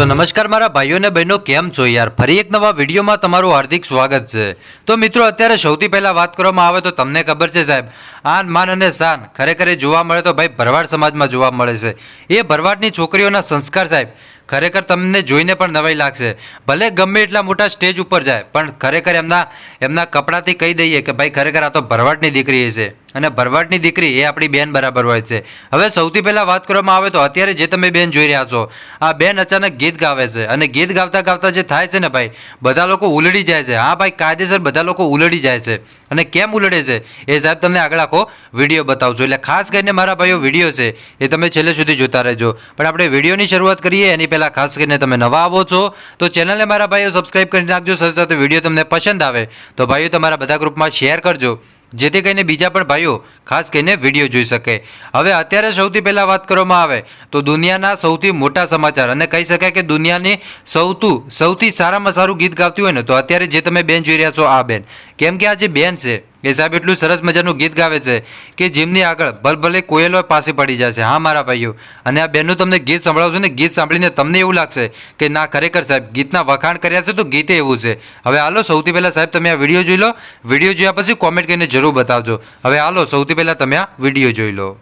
તો નમસ્કાર મારા ભાઈઓ અને બહેનો, કેમ છો યાર? ફરી એક નવા વિડીયોમાં તમારું હાર્દિક સ્વાગત છે. તો મિત્રો, અત્યારે સૌથી પહેલાં વાત કરવામાં આવે તો તમને ખબર છે સાહેબ, આન, માન અને શાન ખરેખર જોવા મળે તો ભાઈ ભરવાડ સમાજમાં જોવા મળે છે. એ ભરવાડની છોકરીઓના સંસ્કાર સાહેબ, ખરેખર તમને જોઈને પણ નવાઈ લાગશે. ભલે ગમે એટલા મોટા સ્ટેજ ઉપર જાય, પણ ખરેખર એમના એમના કપડાથી કહી દઈએ કે ભાઈ ખરેખર આ તો ભરવાડની દીકરી છે અને ભરવાડની દીકરી એ આપણી બેન બરાબર હોય છે. હવે સૌથી પહેલાં વાત કરવામાં આવે તો અત્યારે જે તમે બેન જોઈ રહ્યા છો, આ બેન અચાનક ગીત ગાવે છે અને ગીત ગાવતા ગાવતા જે થાય છે ને ભાઈ, બધા લોકો ઉલડી જાય છે. હા ભાઈ, કાયદેસર બધા લોકો ઉલડી જાય છે. અને કેમ ઉલડે છે? એ સાહેબ તમને આગળ આખો વીડિયો બતાવજો. એટલે ખાસ કરીને મારા ભાઈઓ, વીડિયો છે એ તમે છેલ્લે સુધી જોતા રહેજો. પણ આપણે વિડીયોની શરૂઆત કરીએ, એની પહેલાં ખાસ કરીને તમે નવા આવો છો, તો ચેનલને મારા ભાઈઓ સબસ્ક્રાઈબ કરી નાખજો. સાથે સાથે વીડિયો તમને પસંદ આવે તો ભાઈઓ તમારા બધા ગ્રુપમાં શેર કરજો. જેથી કરીને બીજા પણ ભાઈઓ ખાસ કરીને વીડિયો જોઈ શકે. હવે અત્યારે સૌથી પહેલાં વાત કરવામાં આવે તો દુનિયાના સૌથી મોટા સમાચાર અને કહી શકાય કે દુનિયાની સૌથી સૌથી સારામાં સારું ગીત ગાતી હોય ને તો અત્યારે જે તમે બેન જોઈ રહ્યા છો આ બેન. કેમ કે આ જે બેન છે એ સાહેબ એટલું સરસ મજાનું ગીત ગાવે છે કે જીમની આગળ ભલભલે કોયલો પાસે પડી જશે. હા, મારા ભાઈઓ. અને આ બેનનું તમને ગીત સંભળાવશો ને ગીત સાંભળીને તમને એવું લાગશે કે ના, ખરેખર સાહેબ, ગીતના વખાણ કર્યા છે તો ગીતે એવું છે. હવે હાલો, સૌથી પહેલાં સાહેબ, તમે આ વીડિયો જોઈ લો. વીડિયો જોયા પછી કોમેન્ટ કરીને જરૂર બતાવજો. હવે હાલો, સૌથી પહેલાં તમે આ વીડિયો જોઈ લો.